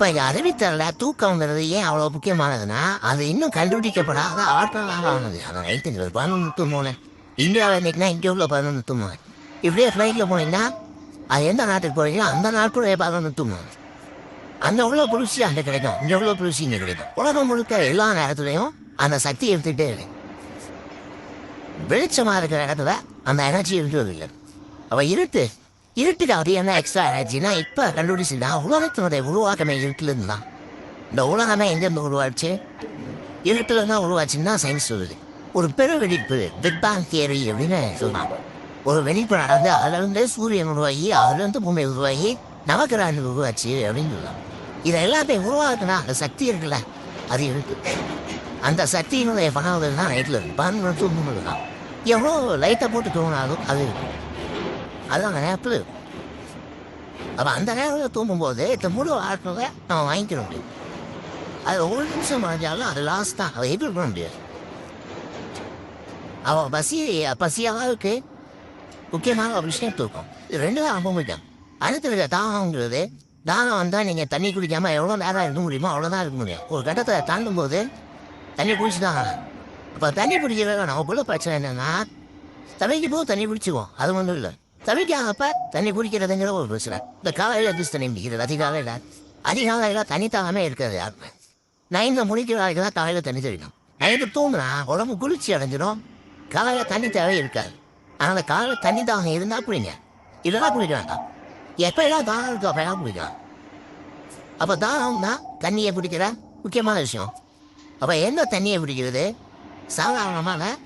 இப்ப அறிவித்தல தூக்கங்கிறது தூக்கம்ங்கிறது ஏன் அவ்வளவு முக்கியமானதுன்னா அது இன்னும் கண்டுபிடிக்கப்படாத ஆற்றலாக ஆனது. அதை நைட்டு பதினொன்று மூணு. இந்தியாவில் இன்னைக்குனா இங்கே உள்ள பதினொன்று தூங்குவேன் இப்படியே ஃப்ளைட்டில் போனீங்கன்னா அது எந்த நாட்டுக்கு போறீங்களோ அந்த நாட்டுக்குள்ளே பதினொன்று தூங்குவேன் அந்த உள்ள குளிர்ச்சி அங்கே கிடைக்கும். இங்கே உள்ள குளிர்ச்சி இங்கே கிடைக்கும். உலகம் முழுக்க எல்லா நேரத்துலையும் அந்த சக்தி எடுத்துகிட்டே இருக்கு. வெளிச்சமாக இருக்கிற இடத்துல அந்த எனர்ஜி இருக்கிறது இல்லை அவள் இருட்டு இருட்டுக்கு அது என்ன எக்ஸ்ட்ரா எனர்ஜினா இப்போ கண்டுபிடிச்சுன்னா உலகத்தினுடைய உருவாக்கமே இருட்டுலேருந்து தான் இந்த உலகமே எங்கேருந்து உருவாச்சு? இருட்டில் தான் உருவாச்சுன்னா சயின்ஸ் சொல்லுது. ஒரு பெரு வெடிப்பு பிக் பேங் தியரி அப்படின்னு சொல்லுவாங்க ஒரு வெடிப்பு நடந்து அதுலேருந்து சூரியன் உருவாகி அதுலேருந்து பூமி உருவாகி நவக்கிரகன் உருவாச்சு அப்படின்னு சொல்லலாம் இதை எல்லாத்தையும் உருவாக்குனா அந்த சக்தி இருக்குல்ல அது இருக்கு. அந்த சக்தியினுடைய பணம் தான் நைட்டில் இருக்கு. பதினொன்று தூங்கும்போது தான் எவ்வளோ லைட்டை போட்டு தூங்கினாலும் அது இருக்கும் அதுதான் அந்த நேரத்தில் இருக்கும். அப்போ அந்த நேரத்தில் தூங்கும்போது இந்த முழு ஆற்றலை நம்ம வாங்கிக்கிற முடியும். அது ஒரு நிமிஷம் மறைஞ்சாலும் அது லாஸ் தான். அதை பண்ண முடியாது? அவன் பசி பசியாக இருக்கு? முக்கியமான ஒரு விஷயம் தூக்கம். இது ரெண்டு தான் அனுபவிக்கும் அடுத்தது தாகங்கிறது தாகம் வந்தால் நீங்கள் தண்ணி குடிக்காமல் எவ்வளோ நேரம் இருக்க முடியுமோ அவ்வளோதான் இருக்க முடியும். ஒரு கட்டத்தை தாண்டும் போது தண்ணி குடிச்சு தான் அப்போ தண்ணி பிடிக்கிறத நமக்குள்ள பிரச்சனை என்னென்னா தவிக்கும் போது தண்ணி பிடிச்சிக்குவோம் அது ஒன்றும் இல்லை. தவிக்காகப்ப தண்ணி குடிக்கிறதுங்கிற ஒரு பிரச்சனை இந்த காலையில் ஜூஸ் தண்ணி குடிக்கிறது அதிகாலையில் அதிகாலையில் தண்ணி இருக்கிறது யாருமே நைனில் முடிக்கிற வரைக்கும் தான் காலையில் தண்ணி தெரியணும் நைட்டு தூங்கினா உடம்பு குளிர்ச்சி அடைஞ்சிடும். காலையில் தண்ணி தேவை இருக்காது. அதனால் காலையில் தண்ணி தாகம் இருந்தால் குடிங்க. இதெல்லாம் குடிக்க வேண்டாம். எப்பெல்லாம் தாகம் இருக்கோ அப்போ எல்லாம் குடிக்கலாம். அப்போ தாகம்னா தண்ணியை பிடிக்கிற முக்கியமான விஷயம். அப்போ எந்த தண்ணியை பிடிக்கிறது சாதாரணமான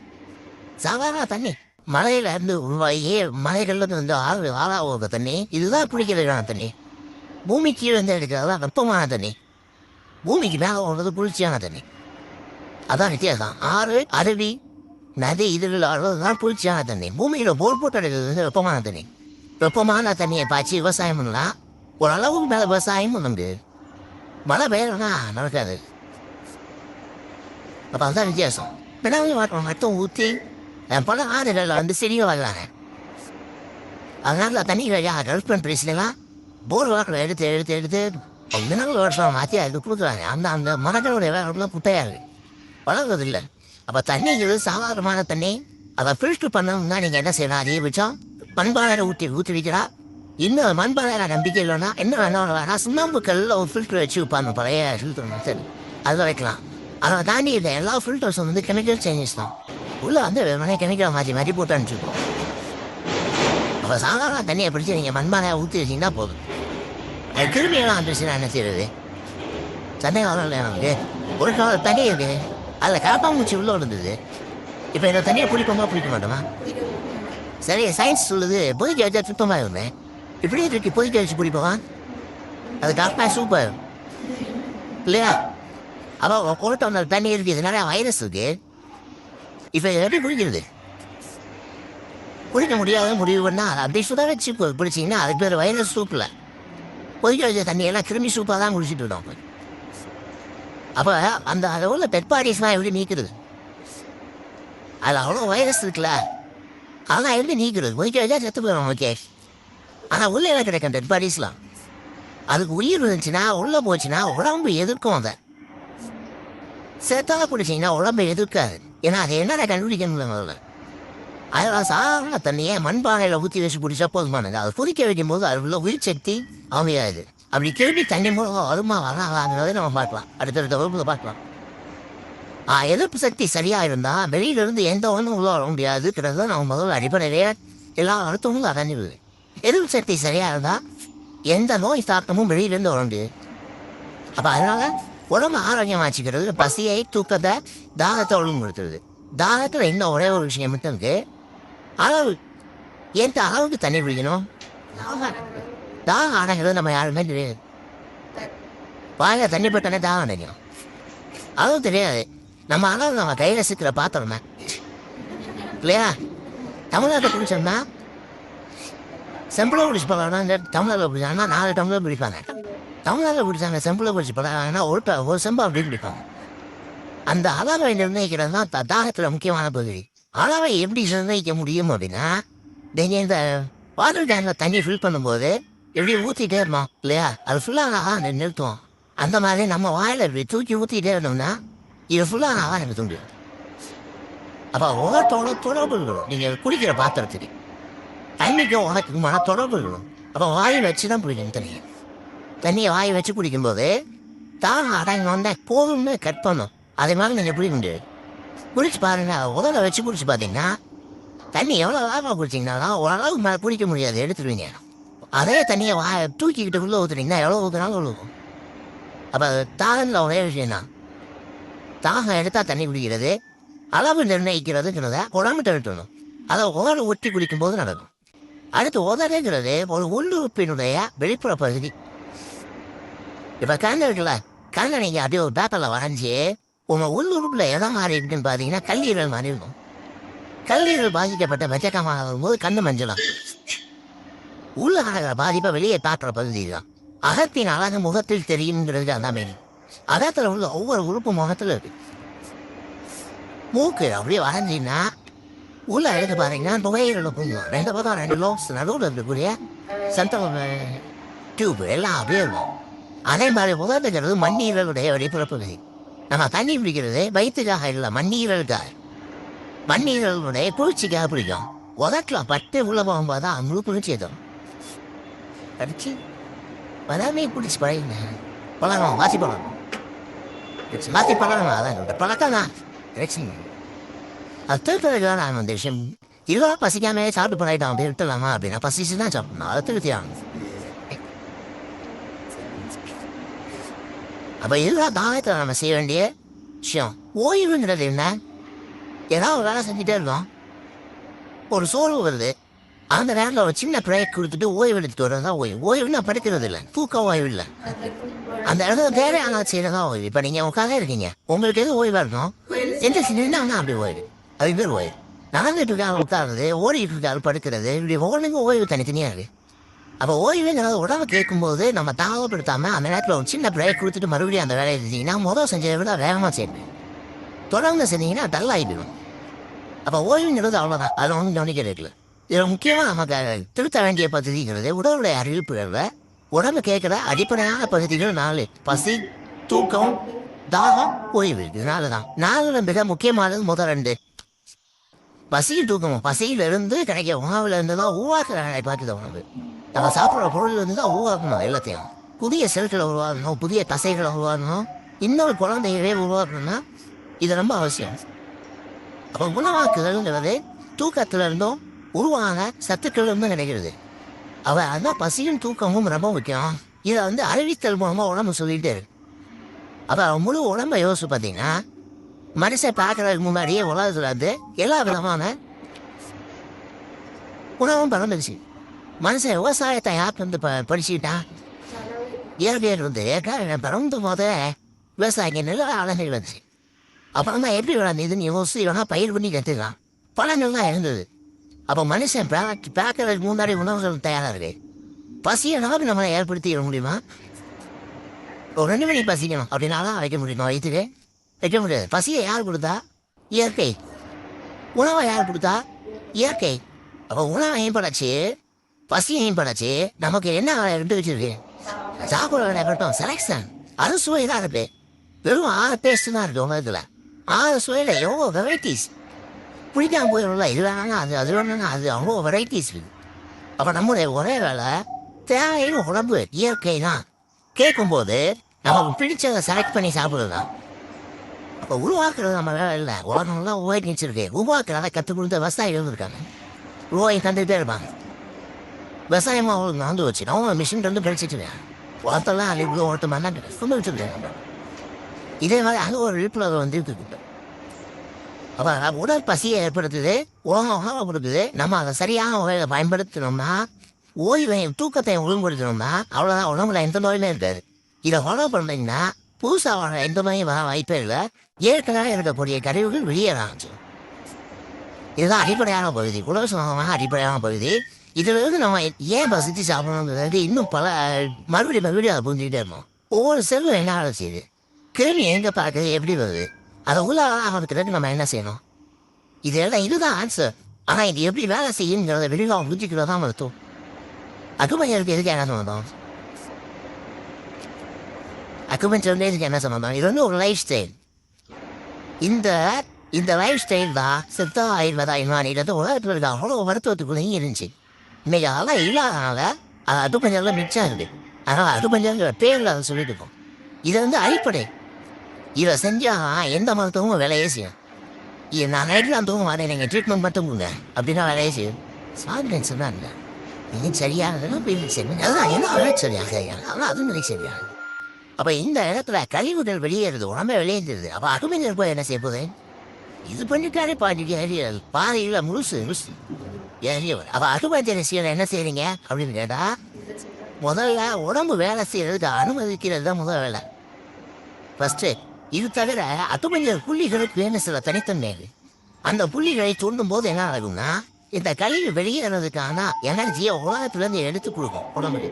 சாதாரண தண்ணி. மலையில இருந்து உருவாகி மலைகள்லேருந்து வந்து ஆறு ஆறா ஓடுற தண்ணி. இதுதான் பிடிக்கிறதுக்கான தண்ணி. பூமி கீழே இருந்து எடுக்கிறதா வெப்பமான தண்ணி. பூமிக்கு மேலே ஓடுறது குளிர்ச்சியான தண்ணி. அதான் வித்தியாசம். ஆறு அருவி நதி இதில் தான் குளிர்ச்சியான தண்ணி. பூமியில் போர் போட்டு எடுக்கிறது வெப்பமான தண்ணி. வெப்பமான தண்ணியை பாய்ச்சி விவசாயம் பண்ணலாம். ஓரளவுக்கு மேலே விவசாயம் பண்ண முடியாது மழை பெய்யலன்னா நடக்காது. அப்போ அதுதான் வித்தியாசம். பின்னாடி வாட்டர் மட்டும் ஊற்றி பல ஆறுகளில் வந்து செடியை வாங்கலாங்க அதனால தண்ணி வழியாக டெவலப்மெண்ட் பிளேஸ்லாம் போர் வாக்கில் எடுத்து எடுத்து எடுத்து கொஞ்ச நாள் வருஷம் மாற்றி அது கொடுக்குறாங்க அந்த அந்த மரங்களுடைய வேலை குட்டையாது வளர்றது இல்லை. அப்போ தண்ணிங்கிறது சாதாரணமான தண்ணி. அதை ஃபில்டர் பண்ணணும்னா நீங்கள் என்ன செய்யலாம் அதிகபட்சம் மண்பானையை ஊற்றி ஊற்றி வைக்கிறா? இன்னும் மண்பானையில் நம்பிக்கை இல்லைன்னா என்ன வேணாலும் வேணா சுண்ணாம்பு கல்லில் ஒரு ஃபில்டர் வச்சு வைப்பாங்க. பழைய ஃபில்டர் சரி அதில் வைக்கலாம். அதை தாண்டி இல்லை எல்லா ஃபில்டர்ஸும் வந்து கெமிக்கல் சேஞ்சஸ் தான். உள்ளே வந்து வெறுமனே கெமிக்கல் மாற்றி மாற்றி போட்டு அனுப்பிச்சிருக்கோம் அப்போ சாதாரண தண்ணியை பிடிச்சி நீங்கள் மண்பானையை ஊற்றி வச்சிங்கன்னா போதும். அது கிருமியெல்லாம் வந்துருச்சுன்னா என்ன செய்யறது தண்ணி வரல நமக்கு ஒரு கால தண்ணி இருக்கு. அதில் காப்பாம்பூச்சி உள்ளே இருந்தது இப்போ இந்த தண்ணியை பிடிக்குமா பிடிக்க மாட்டோமா? சரி சயின்ஸ் சொல்லுது. பொதிக்க வச்சா சுத்தமாக இருந்தேன் இப்படியே இருக்கு பொதிக்க வச்சு பிடிப்போமா அது காப்பா சூப்பர் இல்லையா அப்போ கொண்டு வந்த தண்ணி இருக்கு. இதனால வைரஸ் இருக்குது இப்போ எப்படி குடிக்கிறது குடிக்க முடியாத முடிவு பண்ணால் அதை அப்படியே சுட வச்சு கு- அதுக்கு பேர் வைரஸ் சூப்பில். கொதிக்க வச்ச தண்ணியெல்லாம் கிருமி சூப்பாக தான் குடிச்சிட்டு இருந்தோம் அப்போ. அந்த அதில் உள்ள பெட்பாடிஸ்லாம் எப்படி நீக்கிறது? அதில் அவ்வளோ வைரஸ் இருக்குல்ல. அதெல்லாம் எப்படி நீக்கிறது? கொதிக்க வச்சா செத்து போயிடும் ஓகே ஆனால் உள்ளே என்ன கிடைக்கும் டெட் பாடிஸ்லாம் அதுக்கு உயிர் இருந்துச்சுன்னா உள்ளே போச்சுன்னா உடம்பு எதிர்க்கும் அதை. செத்தாக குடிச்சிங்கன்னா உடம்பு எதிர்க்காது. ஏன்னா அது என்னடா கண்டுபிடிக்கணும் முதல்ல? அதெல்லாம் சாதாரண தண்ணியை மண்பானையில் ஊற்றி வச்சு குடிச்சா போதுமானது அதை புதிக்க வைக்கும் போது அது உள்ள உயிர் சக்தி அமையாது. அப்படி திருப்பி தண்ணி மூலம் வருமா வராங்கிறதை நம்ம பார்க்கலாம். அடுத்தடுத்த வகுப்பில் பார்க்கலாம். ஆ எதிர்ப்பு சக்தி சரியாக இருந்தால் வெளியிலிருந்து எந்த ஒன்றும் உள்ள வர முடியாதுங்கிறது நம்ம முதல்ல அடிப்படையிலேயே எல்லா அர்த்தமும் அடைஞ்சிடுது எதிர்ப்பு சக்தி சரியாக இருந்தால் எந்த நோய் தாக்கமும் வெளியிலேருந்து வர முடியாது. அப்போ அதனால் உடம்பு ஆரோக்கியமாக வச்சுக்கிறது பசியை தூக்கத்தை தாகத்தை ஒழுங்குபடுத்துறது. தாகத்தில் இன்னும் ஒரே ஒரு விஷயம் மட்டும் இருக்கு. அளவு எந்த அளவுக்கு தண்ணி குடிக்கணும்? தாகம் அடங்கிறது நம்ம யாருமே தெரியாது. வாயில தண்ணி போட்டானே தாகம் அடைக்கும் அதுவும் தெரியாது. நம்ம அளவு நம்ம கையில் சிக்கிற பாத்திரமே இல்லையா? தமிழ்நாட்டை குடிச்சோம்னா செம்பிளை குடிச்சு போகலாம் இந்த தமிழ்நாட்டில் குடிச்சாங்கன்னா நாலு டம்ளர் குடிப்பாங்க. தமிழ்நாட்டில் குடித்தாங்க செம்பில் குடிச்சு போகிறாங்கன்னா ஒரு ஒரு செம்பு அப்படின்னு குடிப்பாங்க அந்த அளவை நிர்ணயிக்கிறது தான் தாகத்தில் முக்கியமான பகுதி. அளவை எப்படி நிர்ணயிக்க முடியும் அப்படின்னா நீங்கள் இந்த வாட்டர் டேங்கில் தண்ணி ஃபில் பண்ணும்போது எப்படி ஊற்றிட்டே இருந்தோம் இல்லையா? அது ஃபுல்லாக நிறுத்துவோம் அந்த மாதிரி நம்ம வாயில் இப்படி தூக்கி ஊற்றிட்டே இருந்தோம்னா இது ஃபுல்லாக ஆகா எனக்கு தூண்டு அப்போ உலகத்தோட தொடர்பு இருக்கணும் நீங்கள் குடிக்கிற பாத்திரத்துக்கு தண்ணிக்கும் உலகத்துக்குமான தொடர்பு இருக்கணும் அப்போ வாயில் வச்சு தான் பிடிக்கணும் தெரியும் தண்ணியை வாய் வச்சு குடிக்கும்போது தாகம் அடங்க வந்தால் போதும்னு கட் பண்ணும். அதே மாதிரி நீங்கள் பிடிக்க முடியாது குடிச்சு பாருங்க. உதலை வச்சு குடிச்சு பார்த்தீங்கன்னா தண்ணி எவ்வளோ வேகமாக குடிச்சிங்கனாலும் ஓரளவுக்கு மேலே குடிக்க முடியாது. எடுத்துருவீங்க. அதே தண்ணியை வா தூக்கிக்கிட்டு உள்ளே ஊற்றுனீங்கன்னா எவ்வளோ ஊற்றுனாலும் ஒழுகும் அப்போ தாகத்தில் ஒரே விஷயம் தான் தாகம் எடுத்தால் தண்ணி குடிக்கிறது அளவு நிர்ணயிக்கிறதுங்கிறத உடம்பு தடுத்தணும் அதை உதட ஒட்டி குடிக்கும்போது நடக்கும். அடுத்து உதடுங்கிறது ஒரு உள்ளுறுப்பினுடைய வெளிப்புற பகுதி. இப்போ கண்ணு இருக்குல்ல கண்ணை நீங்கள் அப்படியே ஒரு பேப்பரில் வரைஞ்சி உங்கள் உள்ளுறுப்பில் இடம் மாறி இருக்குன்னு பார்த்தீங்கன்னா கல்லீரல் மாறி இருக்கும். கல்லீரல் பாதிக்கப்பட்ட வெச்சக்கமாக வரும்போது கண்ணு மஞ்சளாம். உள்ள அழகிற பாதிப்பை வெளியே பாத்திர பகுதி தான் அகத்தின் அழகு முகத்தில் தெரியுங்கிறது அதான் மெயின் அகத்தில் உள்ள ஒவ்வொரு உறுப்பு முகத்தில் இருக்கு. மூக்கு அப்படியே வரைஞ்சின்னா உள்ள எடுத்து பாத்தீங்கன்னா நுரையீரல் புரியும் ரெண்டு பக்கம் ரெண்டு லோக்ஸ் நடுவில் இருக்கக்கூடிய சென்ட்ரல் டியூப் eh, எல்லாம் அப்படியே இருக்கும். அதே மாதிரி உதவுகிறது மண்ணீரலுடைய வெளிப்புற பகுதி நம்ம தண்ணி பிடிக்கிறது வயிற்றுக்காக இல்லை மண்ணீரலுக்காக. மண்ணீரலுடைய குளிர்ச்சிக்காக பிடிக்கும் உதட்டில் பட்டு உள்ள போகும்போது தான் முழு குளிர்ச்சி எதுவும் அடிச்சு வராமே பிடிச்சி பழகுங்க பழகணும் மாற்றி பழகணும். மாற்றி பழகணும் அதான் என்னோட பழக்கம் தான் பிரச்சனை அது திருப்பதிக்கு தான் நான் வந்து விஷயம் இதுவாக பசிக்காம சாப்பிட்டு பழகிட்டோம் அப்படி விட்டுலாமா அப்படின்னா பசிச்சு தான் சாப்பிடணும். அது திருத்தியாங்க அப்போ இதுதான் தாயத்தில் நம்ம செய்ய வேண்டிய விஷயம்? ஓய்வுங்கிறது என்ன? ஏதாவது ஒரு வேலை செஞ்சுட்டே இருக்கோம் ஒரு சோர்வு வருது. அந்த நேரத்தில் ஒரு சின்ன பிரேக் கொடுத்துட்டு ஓய்வு எடுத்துட்டு வரது தான் ஓய்வு. ஓய்வுன்னா படிக்கிறது இல்லை. தூக்க ஓய்வு இல்லை. அந்த இடத்துல தேவையான செய்யறது தான் ஓய்வு. இப்போ நீங்கள் உட்காந்தே இருக்கீங்க. உங்களுக்கு எது ஓய்வாக இருக்கும் எந்த சின்ன அப்படி ஓய்வு? அது பேர் ஓய்வு. நடந்துட்டு இருக்காங்க உட்காருறது ஓடிட்டு இருக்காரு படுக்கிறது. இப்படி ஒவ்வொன்றுங்க ஓய்வு தனித்தனியாக இருக்குது அப்போ ஓய்வுங்கிறது உடம்பு கேட்கும்போது நம்ம தாகப்படுத்தாமல் அந்த நேரத்தில் ஒரு சின்ன பிரேக் கொடுத்துட்டு மறுபடியும் அந்த வேலையை செஞ்சீங்கன்னா முதல் செஞ்சதை விட வேகமாக செய்வேன். தொடர்ந்து செஞ்சீங்கன்னா டல் ஆகிடும் அப்போ ஓய்வுங்கிறது அவ்வளோதான் அதில் ஒன்றும் கவனிக்கிறது இதில் முக்கியமாக நமக்கு திருத்த வேண்டிய பகுதிங்கிறது உடலுடைய அறிவிப்புகளில் உடம்பு கேட்குற அடிப்படையான பகுதிகள் நாலு. பசி தூக்கம் தாகம் ஓய்வு. இது நாலு தான் நாலுல மிக முக்கியமானது முதல் ரெண்டு. பசியில் தூக்கமும். பசியிலிருந்து கிடைக்க உணவுல இருந்து தான் உருவாக்குற வேலை பார்க்குது உணவு. நம்ம சாப்பிட்ற பொருள் இருந்து தான் உருவாக்கணும் எல்லாத்தையும் புதிய செல்களை உருவாக்கணும் புதிய தசைகளை உருவாக்கணும் இன்னொரு குழந்தைகளே உருவாக்கணும்னா இது ரொம்ப அவசியம் அப்போ உணவாக்குதல்ங்கிறது தூக்கத்துல இருந்தும் உருவான சத்துக்கள் இருந்து கிடைக்கிறது அவ அதான் பசியும் தூக்கமும் ரொம்ப முக்கியம் இதை வந்து அறிவித்தல் மூலமாக உடம்பு சொல்லிகிட்டே இருக்கு அப்போ முழு உடம்பை யோசிச்சு பார்த்தீங்கன்னா மனுஷன் பார்க்கறதுக்கு முன்னாடியே உலகத்தில் வந்து எல்லா விதமான உணவும் பிறந்துருச்சு மனுஷன் விவசாயத்தை யார் வந்து ப படிச்சுக்கிட்டான் இயற்கையில் வந்து ஏற்கனவே பிறந்த போத விவசாயிங்க நில அழகுகள் வந்துச்சு அப்புறமா எப்படி விளையாண்டுதுன்னு யோசிச்சு இவனா பயிர் பண்ணி கற்றுக்கலாம் பழங்கள்லாம் இருந்தது அப்போ மனுஷன் பார்க்கறதுக்கு முன்னாடி உணவுகள் தயாராக இருக்கு பசியை நம்மளை ஏற்படுத்திட முடியுமா ஒரு ரெண்டு மணி பசிக்கணும் அப்படின்னாலாம் வைக்க முடியுமா வயிற்றுக்கு வைக்க முடியாது பசியை யார் கொடுத்தா இயற்கை உணவை யார் கொடுத்தா இயற்கை அப்போ உணவை ஏற்படாச்சு பசியையும் ஏற்படாச்சு நமக்கு என்ன ரெண்டு வச்சிருக்கு? சாப்பிட வேண்டாம் செலக்ஷன் அது சுவை தான் இருக்கு. வெறும் ஆறு டேஸ்ட் தான் இருக்கு உலகத்தில் ஆறு சுவையில் எவ்வளோ வெரைட்டிஸ் பிடிக்காம போயிடும்ல இது வேணாலும் அது அது வேணாலும் அது அவ்வளோ வெரைட்டிஸ் இருக்குது அப்போ நம்முடைய ஒரே வேலை தேவையும் உடம்பு இயற்கை தான். கேட்கும்போது நமக்கு பிடிச்சதை செலக்ட் பண்ணி சாப்பிடுறது தான். அப்போ உருவாக்குறது நம்ம வேலை இல்லை. உலகம்லாம் ஓய் நீச்சிருக்கு உருவாக்குறத கற்றுக் கொடுத்த விவசாயிகள் இருக்காங்க ஓய் தந்துகிட்டே இருப்பாங்க. விவசாயமாக அவங்களுக்கு நடந்து வச்சு. நான் மிஷின் வந்து படிச்சுட்டு ஒருத்தெல்லாம் அன்றைக்கு ஒருத்தர் மண்ணாட்டு ரொம்ப வச்சுருக்காங்க இதே மாதிரி அது ஒரு விழிப்புணர்வு வந்து இருக்குது அப்போ உடல் பசியை ஏற்படுத்துது உலகம் நம்ம அதை சரியான வகையில் பயன்படுத்தினோம்னா ஓய்வை தூக்கத்தை ஒழுங்குபடுத்தினோம்னா அவ்வளோதான் உடம்புல எந்த நோயுமே இருக்காது. இதை ஃபாலோ பண்ணிங்கன்னா புதுசாக வர எந்த நோயும் வர வாய்ப்பே இல்லை. ஏற்கனவே இருக்கக்கூடிய கருவிகள் வெளியே ஆரம்பிச்சிடும் இதுதான் அடிப்படையான பகுதி. உலக சமமாக அடிப்படையான பகுதி. இதிலிருந்து நம்ம ஏன் பசித்து சாப்பிடணுங்கிறது இன்னும் பல மறுபடியும் மறுபடியும் அதை புரிஞ்சுக்கிட்டே இருந்தோம் ஒவ்வொரு செல்லும் என்ன ஆள செய்யுது கேள்வி எங்கே பார்க்குறது எப்படி வருது அதை உள்ள ஆகிறதுக்கு நம்ம என்ன செய்யணும் இது எல்லாம் இதுதான் ஆன்சர் ஆனால் இது எப்படி வேலை செய்யுங்கிறத வெளியில் புரிஞ்சுக்கிறது தான் மருத்துவம் அக்குமையருக்கு எதுக்கு என்ன சம்மந்தம் அக்குமெண்ட்லேருந்து இதுக்கு என்ன சம்மந்தம் இது வந்து ஒரு லைஃப் ஸ்டைல் இந்த இந்த லைஃப் ஸ்டைல் தான் சித்தா ஆயுர்வேதா இமானிகிறது உலகத்தில் இருக்க அவ்வளோ மருத்துவத்துக்குள்ளேயும் இருந்துச்சு இன்னைக்கு அதெல்லாம் இல்லாதனால அது அது பஞ்சம்லாம் மிச்சம் இருக்குது அதனால் அது பஞ்சங்கிற பேரில் அதை சொல்லிட்டு இருக்கோம். இது வந்து அடிப்படை. இதை செஞ்சால் எந்த மருத்துவமும் வேலையே செய்யும். இது நான் நைட்டில் அந்த தூங்க வரேன் நீங்கள் ட்ரீட்மெண்ட் மட்டும் கொடுங்க. அப்படின்னா வேலையே செய்யும். சாப்பிட்டேன் சொன்னா இல்லை. நீங்கள் சரியானதுன்னா போய் சரி அதான் என்ன வேலை சரியாக சரியாக ஆனால் அதுவும் நிலை சரியாக அப்போ இந்த இடத்துல கழிவுகள் வெளியேறுது உடம்பே வெளியேறுது. அப்போ அகுமினர் போய் என்ன செய்ய போகுது இது பண்ணிட்டாரே பாண்டிட்டு ஏறியது பாதியில் முழுசு முழுசு. எரியவர் அவ அகுமதி ரசிகர் என்ன செய்றீங்க? அப்படின்னு கேட்டா முதல்ல உடம்பு வேலை செய்யறதுக்கு அனுமதிக்கிறது தான் முதல் வேலை. ஃபஸ்ட்டு இது தவிர அத்துமஞ்சள் புள்ளிகளுக்கு வேணும் சில தனித்தன்மை அந்த புள்ளிகளை தூண்டும் போது என்ன ஆகும்னா இந்த கழிவு வெளியேறதுக்கான எனர்ஜியை உலகத்துலேருந்து எடுத்து கொடுக்கும் உடம்புக்கு.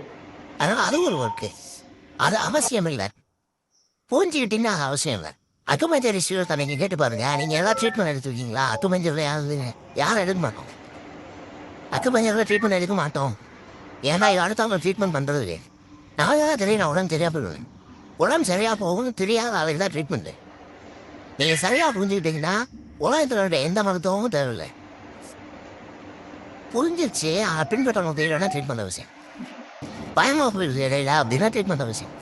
அதனால் அது ஒரு ஒர்க்கு அது அவசியம் இல்லை. பூஞ்சிக்கிட்டீங்கன்னா அது அவசியம் இல்லை. அக்குமஞ்சள் ரிசீவர்த்தை நீங்கள் கேட்டு பாருங்க. நீங்கள் ஏதாவது ட்ரீட்மெண்ட் எடுத்துருக்கீங்களா? அக்குமஞ்சள் யாரு யாரும் எடுக்க மாட்டோம் அக்குமஞ்சளில் ட்ரீட்மெண்ட் எடுக்க மாட்டோம் ஏன்னா இது அடுத்தவங்க ட்ரீட்மெண்ட் பண்ணுறது நான் தான் தெரியும் நான் உடம்பு சரியாக போயிடுவேன் உடம்பு சரியாக போகும்னு தெரியாத அதுக்கு தான் ட்ரீட்மெண்ட்டு நீங்கள் சரியாக புரிஞ்சுக்கிட்டீங்கன்னா உலகத்தில் எந்த மருத்துவமும் தேவையில்லை புரிஞ்சிச்சு அதை பின்பற்றவங்க தெரியலன்னா ட்ரீட்மெண்ட் அவசியம் பயமாக போயிடுது இடையில அப்படின்னா ட்ரீட்மெண்ட் அவசியம்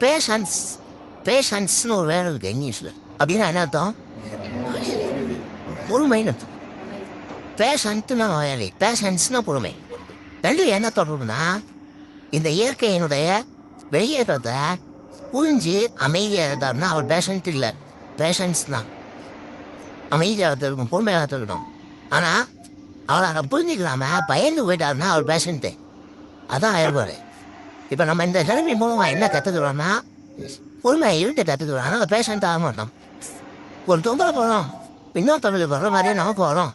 பேஷன்ஸ் பேஷன்ஸ்னு ஒரு வேலை இருக்குது இங்கிலீஷில் அப்படின்னா என்ன அர்த்தம் பொறுமைன்னு அர்த்தம் பேஷண்ட்னா நோயாளி பேஷன்ஸ்னா பொறுமை. ரெண்டும் என்ன தொடர்புனா இந்த இயற்கையினுடைய வெளியேற்றத்தை புரிஞ்சு அமைதியாக இருந்தார்னா அவர் பேஷண்ட் இல்லை. பேஷன்ஸ் தான். அமைதியாக இருக்கணும் பொறுமையாக இருக்கணும். ஆனால் அவர் அதை புரிஞ்சுக்கலாம பயந்து போயிட்டாருன்னா அவர் பேஷண்ட்டு அதான் ஆயிடுவார் இப்போ நம்ம இந்த நிலைமை மூலமாக என்ன கற்றுக்கிறோம்னா பொறுமையை இருந்து கற்றுக்கிறோம் ஆனால் பேஷண்ட் ஆக மாட்டோம். ஒரு தொம்பளை போகிறோம் இன்னொரு தொழில் போகிற மாதிரியே நமக்கு வரும்.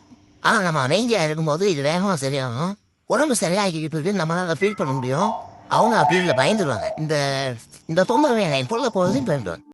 ஆனால் நம்ம அமைதியாக இருக்கும்போது இது வேகமாக சரியாகும். உடம்பு சரியாகிக்கிட்டு இருக்கு நம்மளால் ஃபீல் பண்ண முடியும். அவங்க அப்படி இல்லை பயந்துருவாங்க. இந்த இந்த தொந்தரவை என் பொருளை போகிறதையும் பயந்துருவாங்க